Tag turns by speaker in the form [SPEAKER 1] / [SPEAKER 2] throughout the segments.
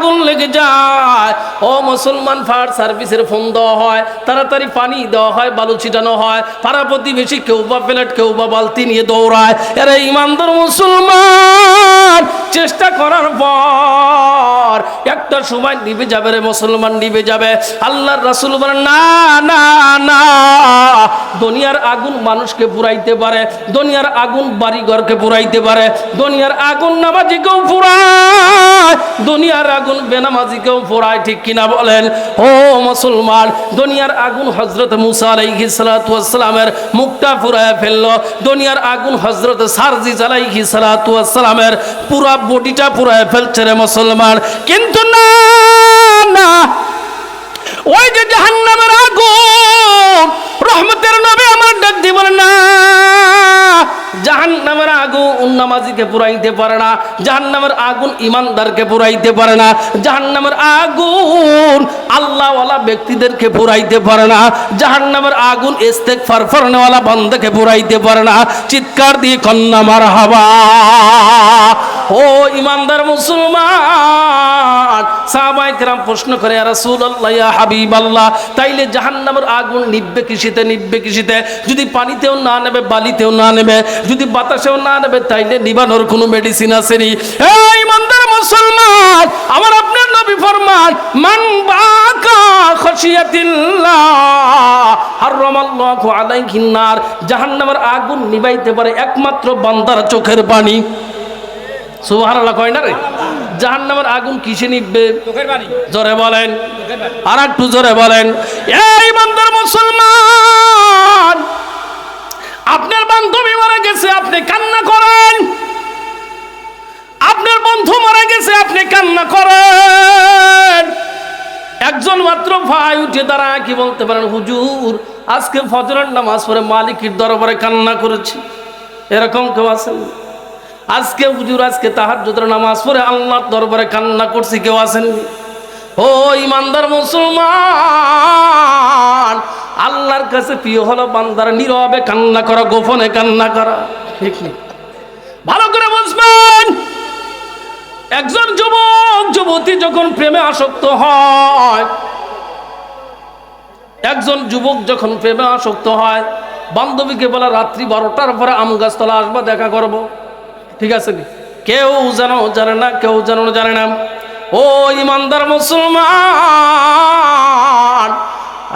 [SPEAKER 1] লেগে যায়। ও মুসলমান ফায়ার সার্ভিসের ফোন দেওয়া হয়, তাড়াতাড়ি পানি দেওয়া হয়, বালু ছিটানো হয়। পাড়া প্রতিবেশী কেউ বা প্লেট, কেউ বা বালতি নিয়ে দৌড়ায়। এরা ইমানদার মুসলমান, চেষ্টা করার পর একটা সময় নিবে যাবে রে মুসলমান নিবে যাবে। আল্লাহর রাসূল বলেন, না না না। দুনিয়ার আগুন মানুষকে পুরাইতে পারে, দুনিয়ার আগুন বাড়িঘরকে পুরাইতে পারে, দুনিয়ার আগুন নামাজিকেও পুরায়। দুনিয়ার আগুন বেনামাজিকেও পুরায় ঠিক কিনা বলেন? ও মুসলমান, দুনিয়ার আগুন হজরত মুসা আলাইহি সালাতু ওয়াসসালামের মুখটা পুরায় ফেলল। দুনিয়ার আগুন হজরত সারজি আলাইহি সালাতু ওয়াসসালামের পুরা বডিটা পুরায় ফেলছে রে মুসলমান। কিন্তু না না, ওই যে জাহান্নামের আগুন, রহমতের নবী আমার ডাক দিব নামাজিকে পুরাইতে পারে না, জাহান্নামের আগুন ইমানদারকে পুরাইতে পারে না, জাহান্নামের আগুন আল্লাহওয়ালা ব্যক্তিদেরকে পুরাইতে পারে না, জাহান্নামের আগুন ইস্তেগফার ফারফারনেওয়ালা বন্ধকে পুরাইতে পারে না। চিৎকার দিয়ে কন্যা মার হাবা ও ইমানদার মুসলমান সাহাবাই কেরাম প্রশ্ন করে রাসূলুল্লাহ, ইয়া হাবিবাল্লাহ, তাইলে জাহান্নামের আগুন নিববে কিসিতে নিববে কিসিতে? যদি পানিতেও না নেবে, বালিতেও না নেবে, যদি বাতাসেও না নেবে, তাইলে নিবানোর কোনো মেডিসিন আছে আসেনি। এই ইমানদার মুসলমান, আমার আপনার নবী ফরমান, মান বাকা খশিয়াতিল্লাহ, হারামাল্লাহু আলাইহিন নার জাহান্নামের আগুন নিবাইতে পারে একমাত্র বান্দার চোখের পানি। সুবহানাল্লাহ কয় না রে? জাহান্নামের আগুন কিসে জোরে বলেন।
[SPEAKER 2] চোখের বাড়ি
[SPEAKER 1] আর একটু জোরে বলেন। এই বান্দার মুসলমান আপনার বান্ধবী মারা গেছে আপনি কান্না করেন। আপনার বন্ধু মারা গেছে আপনি কান্না করেন। একজন মাত্র ভাই উঠে দাঁড়ায় কি বলতে পারেন? হুজুর আজকে ফজরের নামাজ পড়ে মালিকের দরবারে কান্না করেছি। এরকম কেউ আছেন? আজকে হুজুর, আজকে তাহার নামাজ পড়ে আল্লাহর দরবারে কান্না করছি, কেউ আসেননি? ও ইমানদার মুসলমান, আল্লাহর কাছে প্রিয় হলো বান্দার নীরবে কান্না করা, গোপনে কান্না করা। ঠিক নেই। ভালো করে বুঝবেন, একজন যুবক, যুবতী যখন প্রেমে আসক্ত হয়, একজন যুবক যখন প্রেমে আসক্ত হয়, বান্ধবীকে বলা, রাত্রি বারোটার পরে আম গাছতলা আসবা, দেখা করব। ঠিক আছে কেউ যেন জানে না, কেউ যেন জানে না। ও ইমানদার মুসলমান,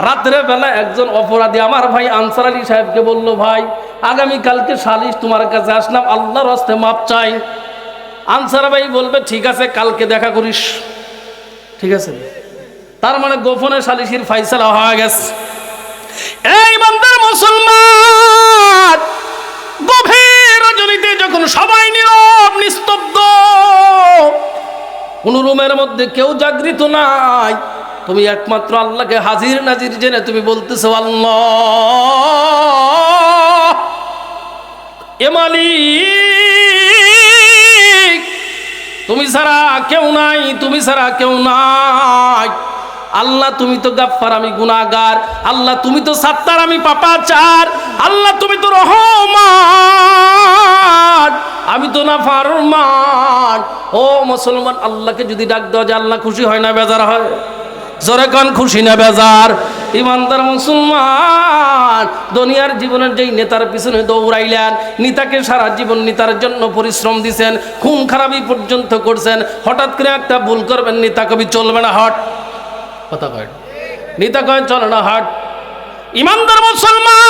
[SPEAKER 1] রাত্রে বেলা একজন অপরাধী আমার ভাই আনসার আলী সাহেবকে বলল, ভাই, আগামী কালকে সালিশ তোমার কাছে আসলাম, আল্লাহর হস্তে মাপ চাই। আনসার ভাই বলবে, ঠিক আছে, কালকে দেখা করিস। ঠিক আছে তার মানে গোপনে সালিশির ফাইসালা হয়ে গেছে। এই বান্দার মুসলমান, গভীর রজনীতে কোন রুমের মধ্যে কেউ জাগৃত নাই। তুমি একমাত্র আল্লাহকে হাজির নাজির জেনে তুমি বলতেছো, আল্লাহ তুমি ছাড়া কেউ নাই, তুমি ছাড়া কেউ নাই। আল্লাহ, তুমি তো গাফফার, আমি গুনাহগার। আল্লাহ, তুমি তো সাত্তার, আমি পাপাচার। আল্লাহ, তুমি তো রহমান আমি তো না ফারমান। ও মুসলমান, আল্লাহকে যদি ডাক দেওয়া যায় আল্লাহ খুশি হয় না বেজার হয়। জোরে কান, খুশি না বেজার। ইমানদার মুসলমান, দুনিয়ার জীবনের যেই নেতার পিছনে দৌড়াইলেন, নেতাকে সারা জীবন নেতার জন্য পরিশ্রম দিছেন, খুন খারাপি পর্যন্ত করছেন, হঠাৎ করে একটা ভুল করবেন, নেতা কবি চলবে না, হট। কথা কয়। নেতা কয়, চলে না, হট। ইমানদার মুসলমান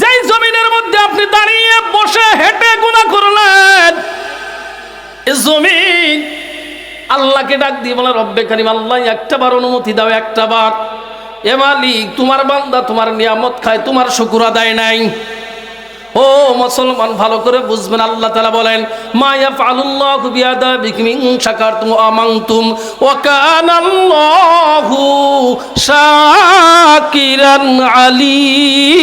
[SPEAKER 1] যেই জমিনের মধ্যে আপনি দাঁড়িয়ে বসে হেঁটে গুণা করলেন জমিন আল্লাহকে ডাক দিয়ে বলে, রব্বে কারিম, আল্লাহ একটা বার অনুমতি দাও, একটা বার। এ মালিক, তোমার বান্দা তোমার নিয়ামত খায়, তোমার শুকুর আদায় নাই। ও মুসলমান, ভালো করে বুঝবেন, আল্লাহ তালা বলেন মায়া ফালুল্লাহ বিয়াদা বিকমিং শাকার তুম আমাংতুম ও কানাল্লাহু শাকিরান আলিমা।